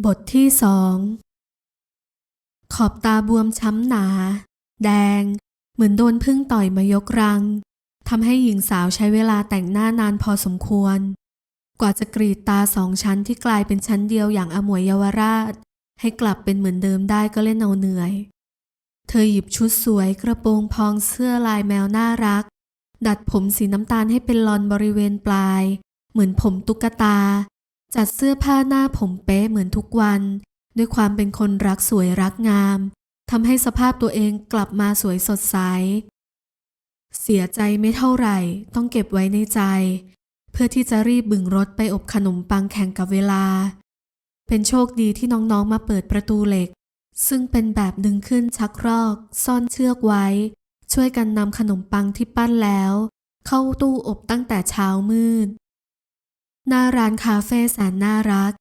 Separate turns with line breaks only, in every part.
บทที่สองขอบตาบวมช้ำหนา แดง เหมือนโดนพึ่งต่อยมายกรังทำให้หญิงสาวใช้เวลาแต่งหน้านานพอสมควร กว่าจะกรีดตาสองชั้นที่กลายเป็นชั้นเดียวอย่างอมวยเยาวราช ให้กลับเป็นเหมือนเดิมได้ก็เล่นเอาเหนื่อย เธอหยิบชุดสวยกระโปรงพองเสื้อลายแมวน่ารัก ดัดผมสีน้ำตาลให้เป็นลอนบริเวณปลาย เหมือนผมตุ๊กตา จัดเสื้อผ้าหน้าผมเป๊ะเหมือนทุกวัน ด้วยความเป็นคนรักสวยรักงามทำให้สภาพตัวเองกลับมาสวยสดใส เสียใจไม่เท่าไหร่ ต้องเก็บไว้ในใจ เพื่อที่จะรีบบึงรถไปอบขนมปังแข่งกับเวลา เป็นโชคดีที่น้องๆมาเปิดประตูเหล็ก ซึ่งเป็นแบบดึงขึ้นชักรอก ซ่อนเชือกไว้ ช่วยกันนำขนมปังที่ปั้นแล้ว เข้าตู้อบตั้งแต่เช้ามืด หน้าร้านคาเฟ่แสนน่ารัก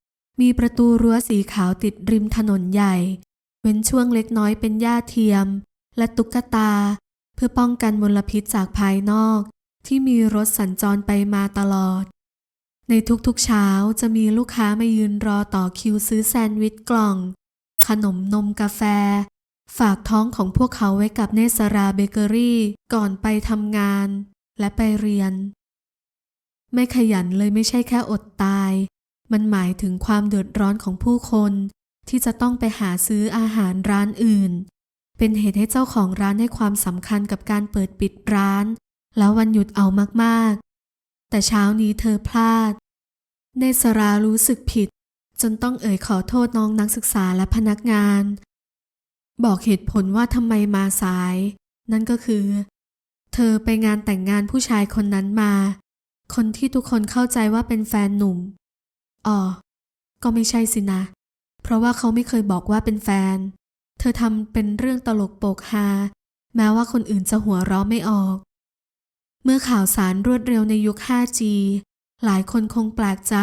มีประตูรั้วสีขาวติดริมถนนใหญ่ เว้นช่วงเล็กน้อยเป็นหญ้าเทียม และตุ๊กตา เพื่อป้องกันมลพิษจากภายนอก ที่มีรถสัญจรไปมาตลอด ในทุกๆเช้าจะมีลูกค้ามายืนรอต่อคิวซื้อแซนด์วิชกล่อง ขนมนมกาแฟ ฝากท้องของพวกเขาไว้กับเนสราเบเกอรี่ ก่อนไปทำงาน และไปเรียน ไม่ขยันเลยไม่ใช่แค่อดตาย มันหมายถึงความเดือดร้อนของผู้คน ที่จะต้องไปหาซื้ออาหารร้านอื่น เป็นเหตุให้เจ้าของร้านให้ความสำคัญกับการเปิดปิดร้าน แล้ววันหยุดเอามากๆ แต่เช้านี้เธอพลาด เนสรารู้สึกผิด จนต้องเอ่ยขอโทษน้องนักศึกษาและพนักงาน บอกเหตุผลว่าทำไมมาสาย นั่นก็คือ เธอไปงานแต่งงานผู้ชายคนนั้นมา คนที่ทุกคนเข้าใจว่าเป็นแฟนหนุ่ม อ๋อ ก็ไม่ใช่สินะ เพราะว่าเขาไม่เคยบอกว่าเป็นแฟน เธอทำเป็นเรื่องตลกโปกฮา แม้ว่าคนอื่นจะหัวเราะไม่ออก เมื่อข่าวสารรวดเร็วในยุค 5G หลายคนคงแปลกใจ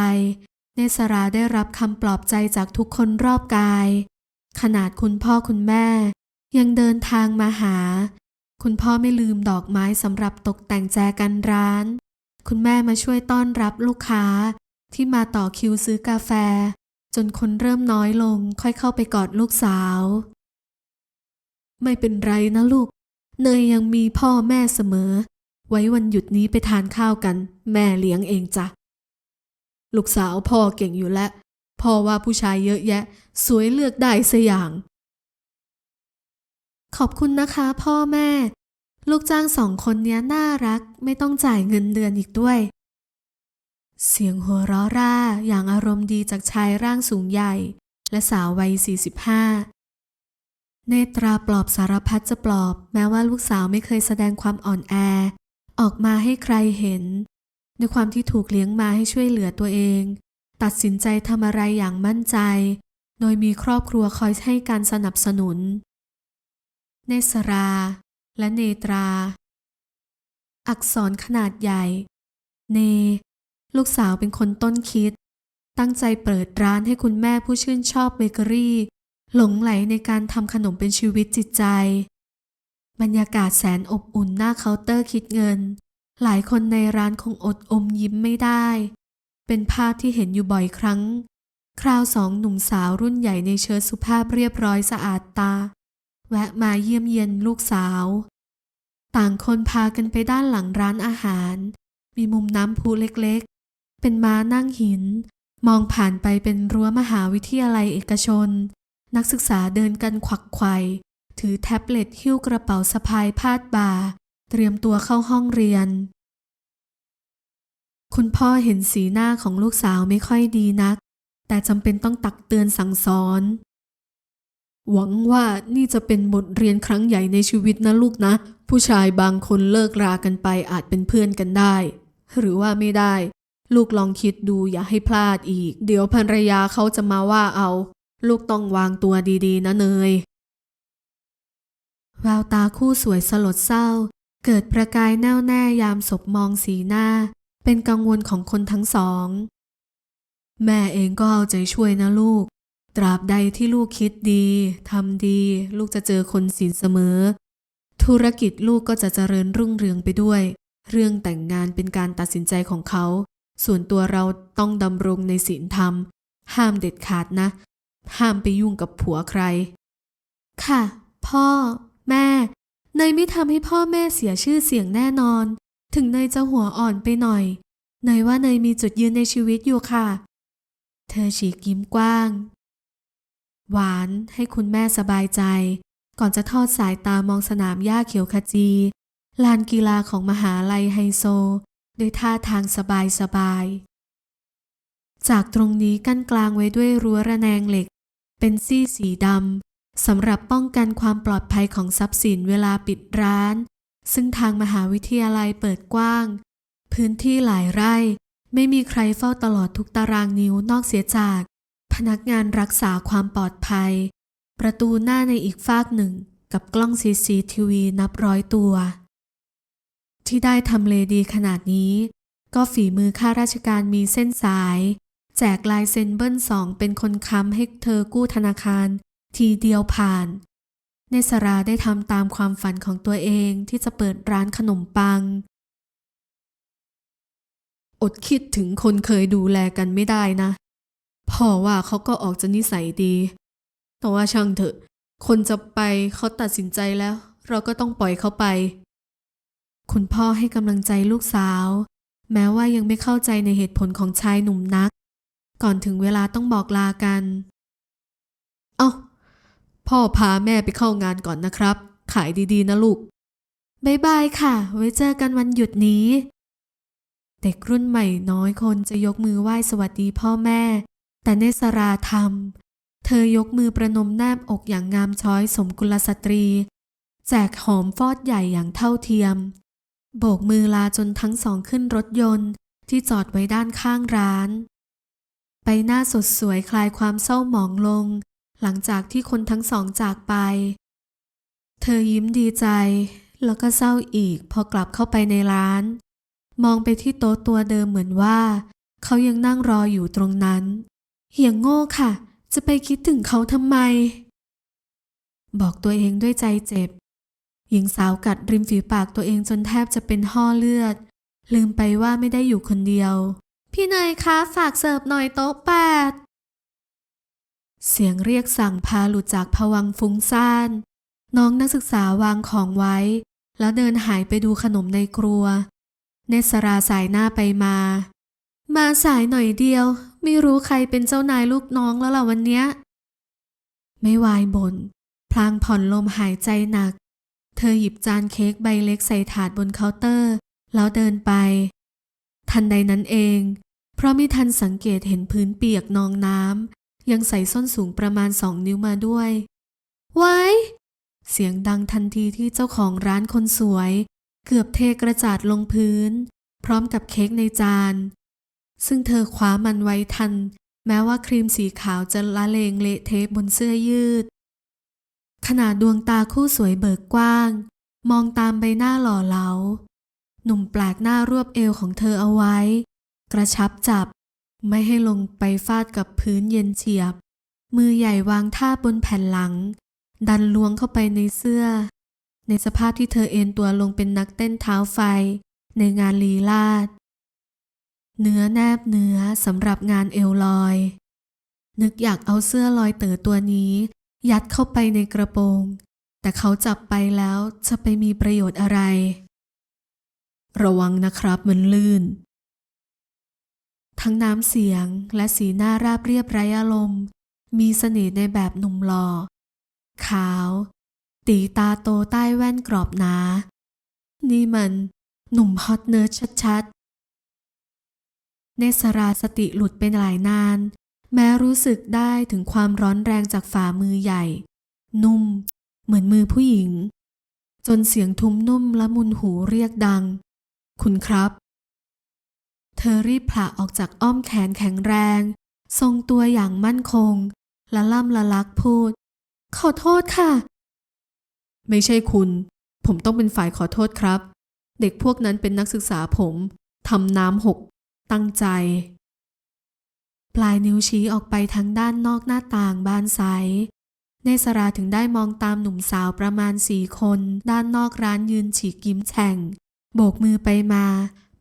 เนสราได้รับคำปลอบใจจากทุกคนรอบกาย ขนาดคุณพ่อคุณแม่ ยังเดินทางมาหา คุณพ่อไม่ลืมดอกไม้สำหรับตกแต่งแจกันร้าน คุณแม่มาช่วยต้อนรับลูกค้า ที่มาต่อคิวซื้อกาแฟ จนคนเริ่มน้อยลงค่อยเข้าไปกอดลูกสาว ไม่เป็นไรนะลูก เนยยังมีพ่อแม่เสมอ ไว้วันหยุดนี้ไปทานข้าวกัน แม่เลี้ยงเองจ้ะ ลูกสาวพ่อเก่งอยู่แล้วพ่อว่าผู้ชายเยอะแยะ สวยเลือกได้สอย่าง ขอบคุณนะคะพ่อแม่ ลูกจ้างสองคนเนี้ยน่ารักไม่ต้องจ่ายเงินเดือนอีกด้วย เสียงหัวเราะร่าอย่างอารมณ์ดีจากชายร่างสูงใหญ่ และสาววัย 45 เนตราปลอบสารพัดจะปลอบ แม้ว่าลูกสาวไม่เคยแสดงความอ่อนแอ ออกมาให้ใครเห็นด้วยความที่ถูกเลี้ยงมาให้ช่วยเหลือตัวเอง ตัดสินใจทำอะไรอย่างมั่นใจ โดยมีครอบครัวคอยให้การสนับสนุน เนสรา และเนตรา อักษรขนาดใหญ่ เน ลูกสาวเป็นคนต้นคิด ตั้งใจเปิดร้านให้คุณแม่ผู้ชื่นชอบเบเกอรี่ หลงไหลในการทำขนมเป็นชีวิตจิตใจ บรรยากาศแสนอบอุ่นหน้าเคาน์เตอร์คิดเงิน หลายคนในร้านคงอดอมยิ้มไม่ได้ เป็นภาพที่เห็นอยู่บ่อยครั้งคราวสองหนุ่มสาวรุ่นใหญ่ในเชิ้ตสุภาพเรียบร้อยสะอาดตา แวะมาเยี่ยมเยียนลูกสาว ต่างคนพากันไปด้านหลังร้านอาหาร มีมุมน้ำพุเล็กๆ เป็นม้านั่งหิน มองผ่านไปเป็นรั้วมหาวิทยาลัยเอกชน นักศึกษาเดินกันขวักไขว่ถือแท็บเล็ตหิ้วกระเป๋าสะพายพาดบ่า เตรียมตัวเข้าห้องเรียน คุณพ่อเห็นสีหน้าของลูกสาวไม่ค่อยดีนัก แต่จำเป็นต้องตักเตือนสั่งสอน หวังว่านี่จะเป็นบทเรียนครั้งใหญ่ในชีวิตนะลูกนะ ผู้ชายบางคนเลิกรากันไปอาจเป็นเพื่อนกันได้ หรือว่าไม่ได้ ลูกลองคิดดูอย่าให้พลาดอีก เดี๋ยวภรรยาเขาจะมาว่าเอา ลูกต้องวางตัวดีๆ นะเนยแววตาคู่สวยสลดเศร้า เกิดประกายแน่วแน่ยามศพมองสีหน้า เป็นกังวลของคนทั้งสอง แม่เองก็เอาใจช่วยนะลูก ตราบใดที่ลูกคิดดีทำดี ลูกจะเจอคนศีลเสมอ ธุรกิจลูกก็จะเจริญรุ่งเรืองไปด้วย เรื่องแต่งงานเป็นการตัดสินใจของเขา ส่วนตัวเราต้องดำรงในศีลธรรม ห้ามเด็ดขาดนะ ห้ามไปยุ่งกับผัวใคร ค่ะ พ่อ แม่เนยไม่ทำให้พ่อแม่เสียชื่อเสียงแน่นอน ถึงเนยจะหัวอ่อนไปหน่อยเนยว่าเนยมีจุดยืนในชีวิตอยู่ค่ะ เธอฉีกยิ้มกว้าง หวานให้คุณแม่สบายใจ ก่อนจะทอดสายตามองสนามหญ้าเขียวขจี ลานกีฬาของมหาลัยไฮโซ ด้วยท่าทางสบายสบาย จากตรงนี้กั้นกลางไว้ด้วยรั้วระแนงเหล็ก เป็นซี่สีดำสำหรับป้องกันความปลอดภัยของทรัพย์สินเวลาปิดร้าน ซึ่งทางมหาวิทยาลัยเปิดกว้าง พื้นที่หลายไร่ ไม่มีใครเฝ้าตลอดทุกตารางนิ้วนอกเสียจาก พนักงานรักษาความปลอดภัย ประตูหน้าในอีกฟากหนึ่งกับกล้อง CCTV นับร้อยตัว ที่ได้ทำเลดีขนาดนี้ ก็ฝีมือข้าราชการมีเส้นสาย แจกลายเซ็นเบิ้ลสองเป็นคนค้ำให้เธอกู้ธนาคาร ทีเดียวผ่าน เนสราได้ทำตามความฝันของตัวเองที่จะเปิดร้านขนมปัง อดคิดถึงคนเคยดูแลกันไม่ได้นะ พ่อว่าเขาก็ออกจะนิสัยดี แต่ว่าช่างเถอะ คนจะไปเขาตัดสินใจแล้ว เราก็ต้องปล่อยเขาไป คุณพ่อให้กำลังใจลูกสาว แม้ว่ายังไม่เข้าใจในเหตุผลของชายหนุ่มนัก ก่อนถึงเวลาต้องบอกลากัน เอา้า พ่อพาแม่ไปเข้างานก่อนนะครับ ขายดีๆ นะลูกบายบายค่ะ ไว้เจอกันวันหยุดนี้ เด็กรุ่นใหม่น้อยคนจะยกมือไหว้สวัสดีพ่อแม่ แต่เนสราทำเธอยกมือประนมแนบอกอย่างงามช้อยสมกุลสตรี แจกหอมฟอดใหญ่อย่างเท่าเทียม โบกมือลาจนทั้งสองขึ้นรถยนต์ที่จอดไว้ด้านข้างร้านไปหน้าสดสวยคลายความเศร้าหมองลง หลังจากที่คนทั้งสองจากไป เธอยิ้มดีใจ แล้วก็เศร้าอีกพอกลับเข้าไปในร้าน มองไปที่โต๊ะตัวเดิมเหมือนว่า เขายังนั่งรออยู่ตรงนั้น เหียงโง่ค่ะ จะไปคิดถึงเขาทำไม บอกตัวเองด้วยใจเจ็บ หญิงสาวกัดริมฝีปากตัวเองจนแทบจะเป็นห่อเลือด ลืมไปว่าไม่ได้อยู่คนเดียว พี่เนยคะฝากเสิร์ฟหน่อยโต๊ะแปดเสียงเรียกสั่งพาหลุดจากผวังฟุ้งซ่าน น้องนักศึกษาวางของไว้ แล้วเดินหายไปดูขนมในครัว เนสราสายหน้าไปมา มาสายหน่อยเดียวไม่รู้ใครเป็นเจ้านายลูกน้องแล้วล่ะวันเนี้ย ไม่วายบน่นพลางผ่อนลมหายใจหนัก เธอหยิบจานเค้กใบเล็กใส่ถาดบนเคาน์เตอร์ แล้วเดินไป ทันใดนั้นเอง เพราะไม่ทันสังเกตเห็นพื้นเปียกนองน้ำยังใส่ส้นสูงประมาณสองนิ้วมาด้วยไว้เสียงดังทันทีที่เจ้าของร้านคนสวย เกือบเทกระจาดลงพื้น พร้อมกับเค้กในจาน ซึ่งเธอคว้ามันไว้ทัน แม้ว่าครีมสีขาวจะละเลงเละเทะบนเสื้อยืดขณะดวงตาคู่สวยเบิกกว้าง มองตามใบหน้าหล่อเหลา หนุ่มแปลกหน้ารวบเอวของเธอเอาไว้ กระชับจับ ไม่ให้ลงไปฟาดกับพื้นเย็นเฉียบ มือใหญ่วางท่าบนแผ่นหลัง ดันล้วงเข้าไปในเสื้อ ในสภาพที่เธอเอนตัวลงเป็นนักเต้นเท้าไฟ ในงานลีลาด เนื้อแนบเนื้อสำหรับงานเอวลอย นึกอยากเอาเสื้อลอยเต๋อตัวนี้ ยัดเข้าไปในกระโปรง แต่เขาจับไปแล้วจะไปมีประโยชน์อะไร ระวังนะครับมันลื่น ทั้งน้ำเสียงและสีหน้าราบเรียบไร้อารมณ์ มีเสน่ห์ในแบบหนุ่มหล่อ ขาว ตีตาโตใต้แว่นกรอบหนา นี่มันหนุ่มฮอตเนิร์ดชัด เนสราสติหลุดไปหลายนาน แม้รู้สึกได้ถึงความร้อนแรงจากฝ่ามือใหญ่ นุ่ม เหมือนมือผู้หญิง จนเสียงทุ้มนุ่มละมุนหูเรียกดัง คุณครับ เธอรีบผละออกจากอ้อมแขนแข็งแรง ทรงตัวอย่างมั่นคง ละล่ำละลักพูด ขอโทษค่ะ ไม่ใช่คุณ ผมต้องเป็นฝ่ายขอโทษครับ เด็กพวกนั้นเป็นนักศึกษาผมทำน้ำหก ตั้งใจ ปลายนิ้วชี้ออกไปทางด้านนอกหน้าต่างบานใสเนสราถึงได้มองตามหนุ่มสาวประมาณสี่คน ด้านนอกร้านยืนฉีกยิ้มแฉ่ง โบกมือไปมา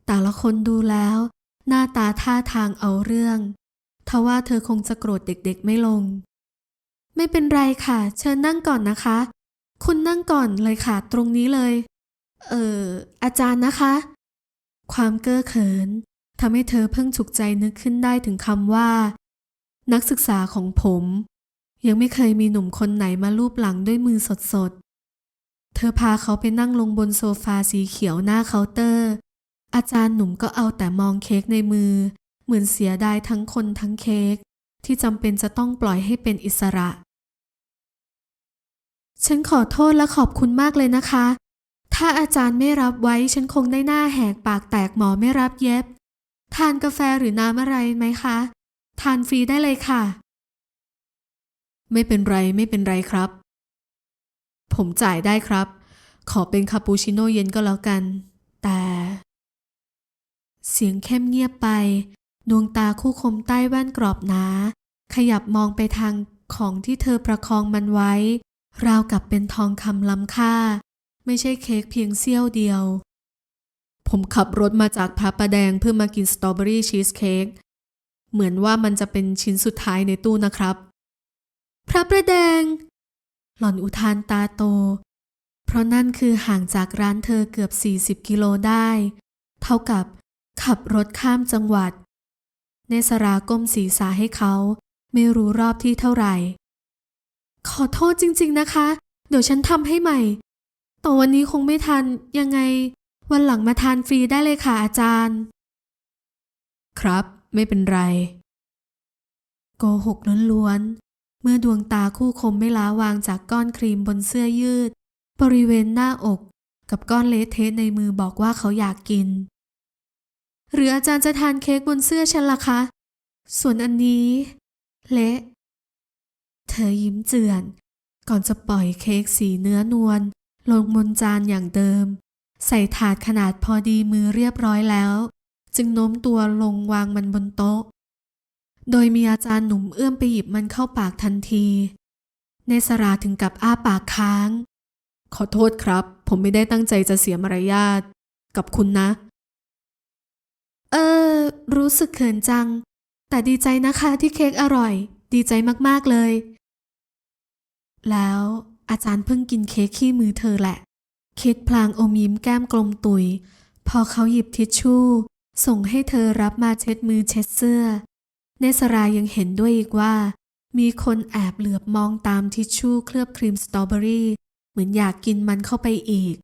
แต่ละคนดูแล้ว หน้าตาท่าทางเอาเรื่องทว่าเธอคงจะโกรธเด็กๆไม่ลง ไม่เป็นไรค่ะ เชิญนั่งก่อนนะคะ คุณนั่งก่อนเลยค่ะ ตรงนี้เลย เอออาจารย์นะคะ ความเก้อเขิน ทำให้เธอเพิ่งฉุกใจนึกขึ้นได้ถึงคำว่า นักศึกษาของผม ยังไม่เคยมีหนุ่มคนไหนมาลูบหลังด้วยมือสดๆ เธอพาเขาไปนั่งลงบนโซฟาสีเขียวหน้าเคาน์เตอร์ อาจารย์หนุ่มก็เอาแต่มองเค้กในมือ เหมือนเสียดายทั้งคนทั้งเค้กที่จำเป็นจะต้องปล่อยให้เป็นอิสระ ฉันขอโทษและขอบคุณมากเลยนะคะ ถ้าอาจารย์ไม่รับไว้ฉันคงได้หน้าแหกปากแตกหมอไม่รับเย็บ ทานกาแฟหรือน้ำอะไรไหมคะ ทานฟรีได้เลยค่ะ ไม่เป็นไรไม่เป็นไรครับ ผมจ่ายได้ครับ ขอเป็นคาปูชิโน่เย็นก็แล้วกัน แต่ เสียงเข้มเงียบไป ดวงตาคู่คมใต้แว่นกรอบหนา ขยับมองไปทางของที่เธอประคองมันไว้ ราวกับเป็นทองคำล้ำค่า ไม่ใช่เค้กเพียงเสี้ยวเดียว ผมขับรถมาจากพระประแดงเพื่อมากินสตรอเบอรี่ชีสเค้ก เหมือนว่ามันจะเป็นชิ้นสุดท้ายในตู้นะครับ พระประแดง หล่อนอุทานตาโต เพราะนั่นคือห่างจากร้านเธอเกือบ 40 กิโลได้ เท่ากับขับรถข้ามจังหวัด เนสราก้มศีรษะให้เขา ไม่รู้รอบที่เท่าไหร่ ขอโทษจริง ๆนะคะ เดี๋ยวฉันทำให้ใหม่ แต่วันนี้คงไม่ทันยังไง วันหลังมาทานฟรีได้เลยค่ะอาจารย์ ครับ ไม่เป็นไร โกหกล้วนๆ เมื่อดวงตาคู่คมไม่ล้าวางจากก้อนครีมบนเสื้อยืด บริเวณหน้าอก กับก้อนเละเทะในมือบอกว่าเขาอยากกิน หรืออาจารย์จะทานเค้กบนเสื้อฉันล่ะคะ ส่วนอันนี้ เละ เธอยิ้มเจือน ก่อนจะปล่อยเค้กสีเนื้อนวลลงบนจานอย่างเดิม ใส่ถาดขนาดพอดีมือเรียบร้อยแล้ว จึงโน้มตัวลงวางมันบนโต๊ะ โดยมีอาจารย์หนุ่มเอื้อมไปหยิบมันเข้าปากทันทีเนสราถึงกับอ้าปากค้าง ขอโทษครับ ผมไม่ได้ตั้งใจจะเสียมารยาทกับคุณนะ เออ รู้สึกเขินจัง แต่ดีใจนะคะที่เค้กอร่อย ดีใจมากๆเลย แล้วอาจารย์เพิ่งกินเค้กขี้มือเธอแหละ คิดพลางอมยิ้มแก้มกลมตุย พอเขาหยิบทิชชู่ ส่งให้เธอรับมาเช็ดมือเช็ดเสื้อ เนสรายังเห็นด้วยอีกว่า มีคนแอบเหลือบมองตามทิชชู่เคลือบครีมสตรอเบอรี่ เหมือนอยากกินมันเข้าไปอีก